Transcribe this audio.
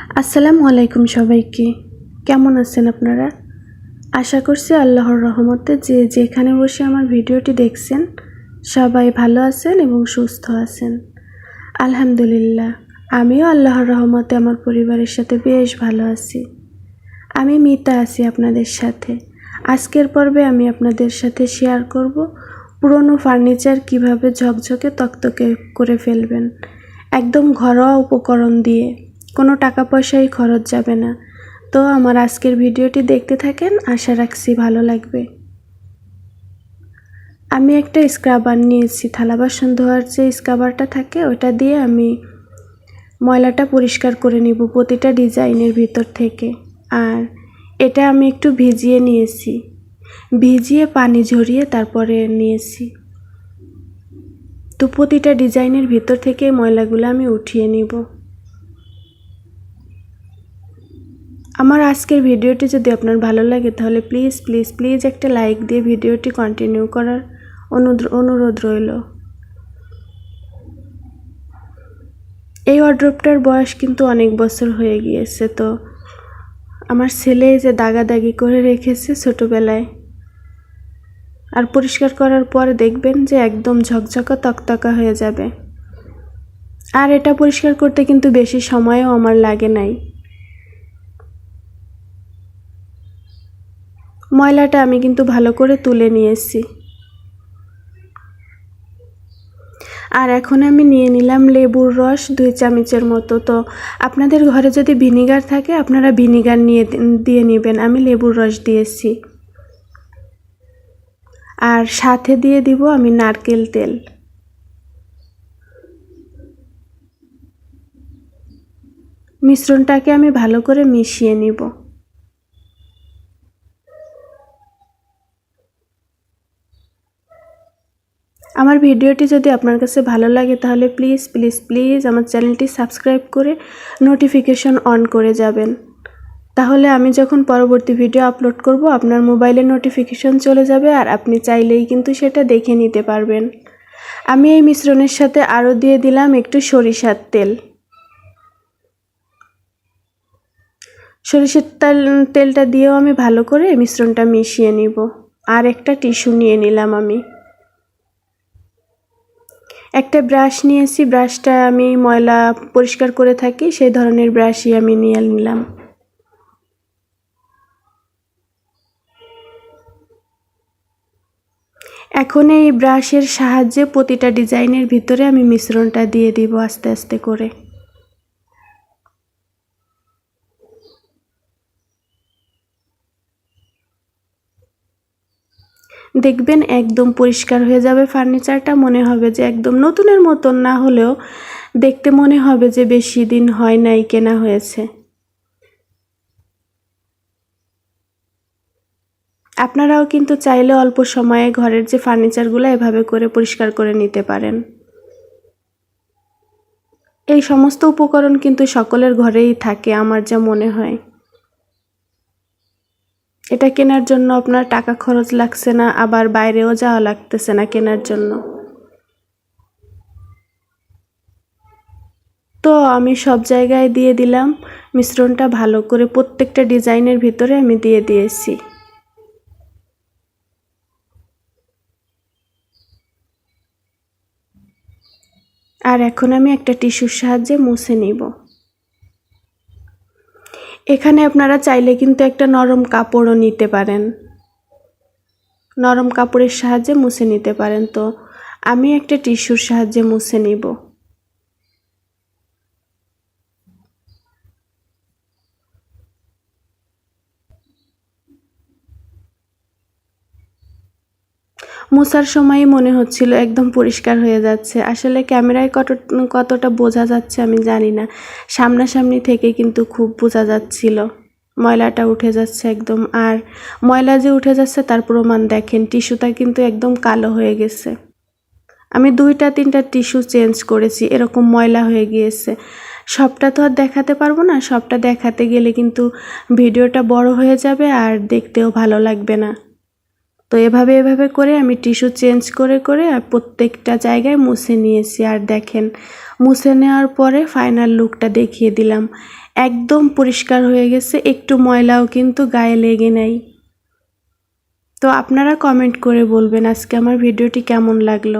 আসসালামু আলাইকুম সবাইকে। কেমন আছেন আপনারা? আশা করছি আল্লাহর রহমতে যে যেখানে বসে আমার ভিডিওটি দেখছেন, সবাই ভালো আছেন এবং সুস্থ আছেন। আলহামদুলিল্লাহ, আমিও আল্লাহর রহমতে আমার পরিবারের সাথে বেশ ভালো আছি। আমি মিতা আছি আপনাদের সাথে। আজকের পর্বে আমি আপনাদের সাথে শেয়ার করব পুরনো ফার্নিচার কীভাবে ঝকঝকে তকতকে করে ফেলবেন, একদম ঘরোয়া উপকরণ দিয়ে। কোনো টাকা পয়সাই খরচ যাবে না। তো আমার আজকের ভিডিওটি দেখতে থাকেন, আশা রাখছি ভালো লাগবে। আমি একটা স্ক্রাবার নিয়েছি, থালা বাসন ধোয়ার যে স্ক্রাবারটা থাকে ওটা দিয়ে আমি ময়লাটা পরিষ্কার করে নিব প্রতিটা ডিজাইনের ভিতর থেকে। আর এটা আমি একটু ভিজিয়ে নিয়েছি। ভিজিয়ে পানি ঝরিয়ে তারপরে নিয়েছি। তো প্রতিটা ডিজাইনের ভিতর থেকে ময়লাগুলো আমি উঠিয়ে নিব। আমার আজকের ভিডিওটি যদি আপনার ভালো লাগে, তাহলে প্লিজ প্লিজ প্লিজ একটা লাইক দিয়ে ভিডিওটি কন্টিনিউ করার অনুরোধ রইল। এই ওয়ার্ড্রপটার বয়স কিন্তু অনেক বছর হয়ে গিয়েছে, তো আমার ছেলে যে দাগাদাগি করে রেখেছে ছোটোবেলায়। আর পরিষ্কার করার পর দেখবেন যে একদম ঝকঝকা তকতকা হয়ে যাবে। আর এটা পরিষ্কার করতে কিন্তু বেশি সময়ও আমার লাগে নাই। ময়লাটা আমি কিন্তু ভালো করে তুলে নিয়েছি আর এখন আমি নিয়ে নিলাম লেবুর রস দুই চামচের মতো। তো আপনাদের ঘরে যদি ভিনিগার থাকে, আপনারা ভিনিগার নিয়ে দিয়ে নেবেন। আমি লেবুর রস দিয়েছি আর সাথে দিয়ে দিব আমি নারকেল তেল। মিশ্রণটাকে আমি ভালো করে মিশিয়ে নিব। আমার ভিডিওটি যদি আপনার কাছে ভালো লাগে তাহলে প্লিজ প্লিজ প্লিজ আমার চ্যানেলটি সাবস্ক্রাইব করে নোটিফিকেশন অন করে যাবেন। তাহলে আমি যখন পরবর্তী ভিডিও আপলোড করব, আপনার মোবাইলে নোটিফিকেশন চলে যাবে আর আপনি চাইলেই কিন্তু সেটা দেখে নিতে পারবেন। আমি এই মিশ্রণের সাথে আরও দিয়ে দিলাম একটু সরিষার তেল। সরিষার তেল, তেলটা দিয়েও আমি ভালো করে মিশ্রণটা মিশিয়ে নিব। আর একটা টিস্যু নিয়ে নিলাম আমি। একটা ব্রাশ নিয়েছি ব্রাশটা আমি ময়লা পরিষ্কার করে থাকি, সেই ধরনের ব্রাশই আমি নিয়ে নিলাম। এখন এই ব্রাশের সাহায্যে প্রতিটা ডিজাইনের ভিতরে আমি মিশ্রণটা দিয়ে দিব আস্তে আস্তে করে। দেখবেন একদম পরিষ্কার হয়ে যাবে ফার্নিচারটা মনে হবে যে একদম নতুনের মতন না হলেও দেখতে মনে হবে যে বেশি দিন হয় নাই, কেনা হয়েছে। আপনারাও কিন্তু চাইলে অল্প সময়ে ঘরের যে ফার্নিচারগুলো এভাবে করে পরিষ্কার করে নিতে পারেন। এই সমস্ত উপকরণ কিন্তু সকলের ঘরেই থাকে, আমার যা মনে হয়। এটা কেনার জন্য আপনার টাকা খরচ লাগছে না, আবার বাইরেও যাওয়া লাগতেছে না কেনার জন্য। তো আমি সব জায়গায় দিয়ে দিলাম। মিশ্রণটা ভালো করে প্রত্যেকটা ডিজাইনের ভিতরে আমি দিয়ে দিয়েছি। আর এখন আমি একটা টিস্যুর সাহায্যে মুছে নিব। এখানে আপনারা চাইলে কিন্তু একটা নরম কাপড়ও নিতে পারেন। নরম কাপড়ের সাহায্যে মুছে নিতে পারেন। তো আমি একটা টিস্যুর সাহায্যে মুছে নিব। মোছার সময়ই মনে হচ্ছিল একদম পরিষ্কার হয়ে যাচ্ছে। আসলে ক্যামেরায় কত, কতটা বোঝা যাচ্ছে আমি জানি না। সামনাসামনি থেকে কিন্তু খুব বোঝা যাচ্ছিল। ময়লাটা উঠে যাচ্ছে একদম। আর ময়লা যে উঠে যাচ্ছে তার প্রমাণ দেখেন, টিস্যুটা কিন্তু একদম কালো হয়ে গেছে। আমি দুইটা, তিনটা টিস্যু চেঞ্জ করেছি, এরকম ময়লা হয়ে গিয়েছে। সবটা তো আর দেখাতে পারব না, সবটা দেখাতে গেলে কিন্তু ভিডিওটা বড় হয়ে যাবে আর দেখতেও ভালো লাগবে না। তো এভাবে এভাবে করে আমি টিস্যু চেঞ্জ করে করে আর প্রত্যেকটা জায়গায় মুছে নিয়েছি। আর দেখেন, মুছে নেওয়ার পরে ফাইনাল লুকটা দেখিয়ে দিলাম। একদম পরিষ্কার হয়ে গেছে, একটু ময়লাও কিন্তু গায়ে লেগে নেই। তো আপনারা কমেন্ট করে বলবেন আজকে আমার ভিডিওটি কেমন লাগল।